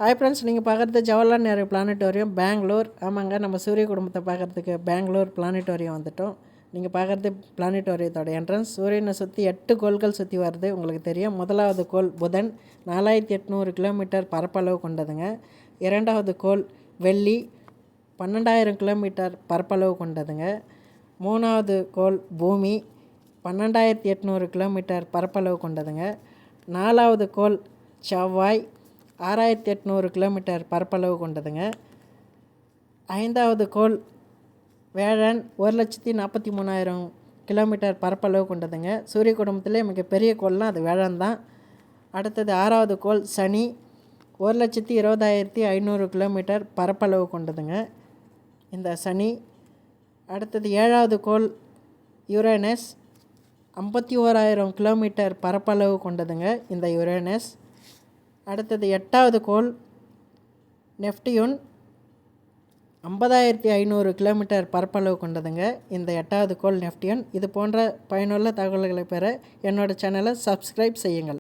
Hi friends நீங்கள் பார்க்குறது Jawaharlal Nehru planetarium Bangalore ஆமாங்க நம்ம சூரிய குடும்பத்தை பார்க்குறதுக்கு பெங்களூர் பிளானட்டோரியம் வந்துட்டோம். நீங்கள் பார்க்குறது பிளானட்டோரியத்தோட என்ட்ரன்ஸ் சூரியனை சுற்றி எட்டு கோள்கள் சுற்றி வருது. உங்களுக்கு தெரியும் முதலாவது கோள் புதன் நாலாயிரத்தி எட்நூறு கிலோமீட்டர் பரப்பளவு கொண்டதுங்க. இரண்டாவது கோள் வெள்ளி பன்னெண்டாயிரம் கிலோமீட்டர் பரப்பளவு கொண்டதுங்க. மூணாவது கோள் பூமி பன்னெண்டாயிரத்தி எட்நூறு கிலோமீட்டர் பரப்பளவு கொண்டதுங்க. நாலாவது கோள் செவ்வாய் ஆறாயிரத்தி எட்நூறு கிலோமீட்டர் பரப்பளவு கொண்டதுங்க. ஐந்தாவது கோள் வேழன் ஒரு லட்சத்தி நாற்பத்தி மூணாயிரம் கிலோமீட்டர் பரப்பளவு கொண்டதுங்க. சூரிய குடும்பத்திலே மிகப்பெரிய கோள்னால் அது வேழன் தான். அடுத்தது ஆறாவது கோள் சனி ஒரு லட்சத்தி இருபதாயிரத்தி ஐநூறு கிலோமீட்டர் பரப்பளவு கொண்டதுங்க. இந்த சனி. அடுத்தது ஏழாவது கோள் யுரேனஸ் ஐம்பத்தி ஓராயிரம் கிலோமீட்டர் பரப்பளவு கொண்டதுங்க. இந்த யுரேனஸ் அடுத்தது எட்டாவது கோள் நெஃப்டியூன் ஐம்பதாயிரத்தி ஐநூறு கிலோமீட்டர் பரப்பளவு கொண்டதுங்க. இந்த எட்டாவது கோள் நெஃப்டியூன் இது போன்ற பயனுள்ள தகவல்களை பெற என்னோடய சேனலை சப்ஸ்கிரைப் செய்யுங்கள்.